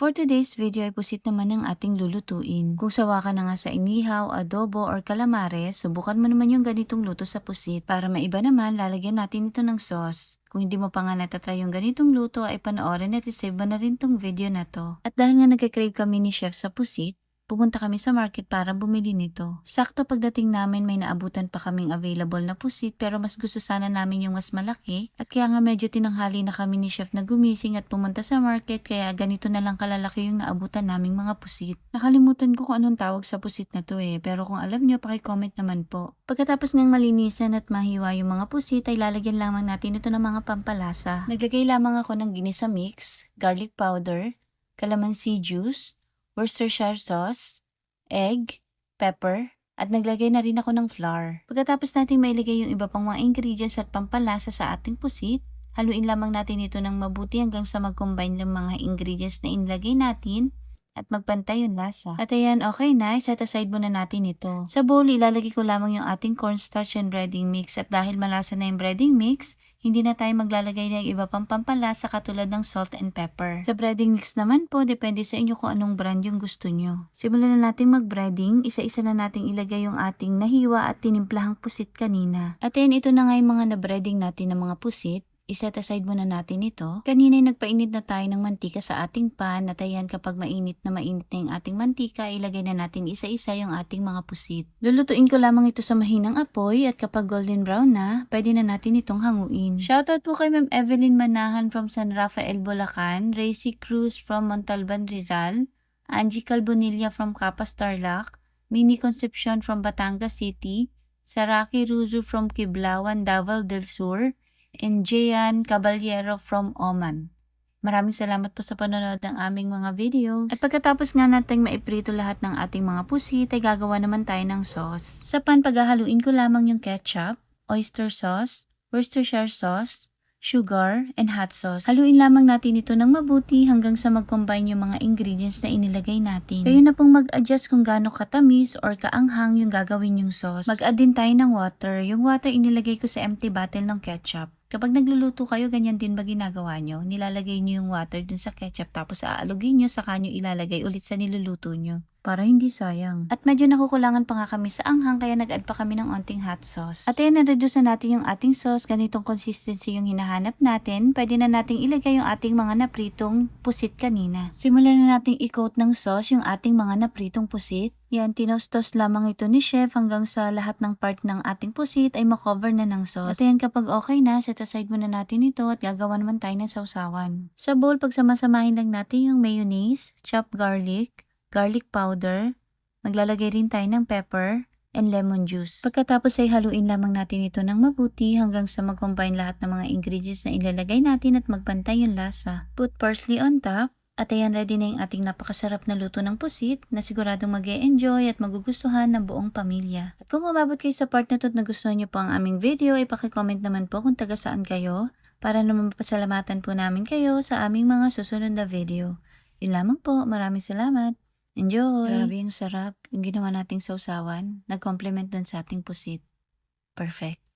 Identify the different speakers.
Speaker 1: For today's video ay pusit naman ang ating lulutuin. Kung sawa ka na nga sa inihaw, adobo, or calamares, subukan mo naman yung ganitong luto sa pusit. Para maiba naman, lalagyan natin ito ng sauce. Kung hindi mo pa nga natatry yung ganitong luto, ay panoorin at isave mo na rin tong video na to. At dahil nga nagka-crave kami ni Chef sa pusit, pumunta kami sa market para bumili nito. Sakto pagdating namin may naabutan pa kaming available na pusit pero mas gusto sana namin yung mas malaki at kaya nga medyo tinanghali na kami ni chef na gumising at pumunta sa market kaya ganito na lang kalalaki yung naabutan naming mga pusit. Nakalimutan ko kung anong tawag sa pusit na to eh pero kung alam nyo pakicomment naman po. Pagkatapos ng malinisan at mahiwa yung mga pusit ay lalagyan lamang natin ito ng mga pampalasa. Naglagay lamang ako ng ginisa mix, garlic powder, calamansi juice, Worcestershire sauce, egg, pepper, at naglagay na rin ako ng flour. Pagkatapos natin mailagay yung iba pang mga ingredients at pampalasa sa ating pusit, haluin lamang natin ito ng mabuti hanggang sa mag-combine ng mga ingredients na inilagay natin at magpantay yung lasa. At ayan, okay na, set aside muna natin ito. Sa bowl, ilalagay ko lamang yung ating cornstarch and breading mix at dahil malasa na yung breading mix, hindi na tayo maglalagay ng iba pang pampalasa katulad ng salt and pepper. Sa breading mix naman po, depende sa inyo kung anong brand yung gusto nyo. Simulan na natin mag-breading, isa-isa na nating ilagay yung ating nahiwa at tinimplahang pusit kanina. At ayan, ito na nga yung mga na-breading natin ng mga pusit iset aside muna natin ito. Kanina ay nagpainit na tayo ng mantika sa ating pan at ayan kapag mainit na mainit na yung ating mantika, ilagay na natin isa-isa yung ating mga pusit. Lulutuin ko lamang ito sa mahinang apoy at kapag golden brown na, pwede na natin itong hanguin. Shoutout po kay Ma'am Evelyn Manahan from San Rafael, Bulacan, Racy Cruz from Montalban, Rizal, Angie Calbonilla from Capas Tarlac, Mini Concepcion from Batangas City, Saraki Ruzu from Kiblawan, Davao del Sur, and Jayan Caballero from Oman. Maraming salamat po sa panonood ng aming mga videos. At pagkatapos nga nating maiprito lahat ng ating mga pusit, ay gagawa naman tayo ng sauce. Sa pan, paghahaluin ko lamang yung ketchup, oyster sauce, Worcestershire sauce, sugar, and hot sauce. Haluin lamang natin ito ng mabuti hanggang sa mag-combine yung mga ingredients na inilagay natin. Kayo na pong mag-adjust kung gaano katamis or kaanghang yung gagawin yung sauce. Mag-add din tayo ng water. Yung water inilagay ko sa empty bottle ng ketchup. Kapag nagluluto kayo, ganyan din ba ginagawa nyo? Nilalagay nyo yung water dun sa ketchup tapos aalugin nyo saka nyo ilalagay ulit sa niluluto nyo. Para hindi sayang. At medyo nakukulangan pa nga kami sa anghang kaya nag-add pa kami ng onting hot sauce. At ayan, na-reduce na natin yung ating sauce. Ganitong consistency yung hinahanap natin. Pwede na nating ilagay yung ating mga napritong pusit kanina. Simulan na nating i-coat ng sauce yung ating mga napritong pusit. Yan, tinostos lamang ito ni chef hanggang sa lahat ng part ng ating pusit ay makover na ng sauce. At ayan, kapag okay na, set aside muna natin ito at gagawa naman tayo ng sausawan. Sa bowl, pagsamasamahin lang natin yung mayonnaise, chopped garlic, garlic powder, maglalagay rin tayo ng pepper, and lemon juice. Pagkatapos ay haluin lamang natin ito ng mabuti hanggang sa mag-combine lahat ng mga ingredients na ilalagay natin at magpantay yung lasa. Put parsley on top, at ayan, ready na yung ating napakasarap na luto ng pusit na siguradong mag enjoy at magugustuhan ng buong pamilya. At kung umabot kayo sa part na to at nagustuhan nyo po ang aming video, ay pakicomment naman po kung taga saan kayo para naman mapasalamatan po namin kayo sa aming mga susunod na video. Yun lamang po, maraming salamat. Enjoy! Grabe yung sarap. Yung ginawa nating sausawan, nag-complement dun sa ating pusit. Perfect.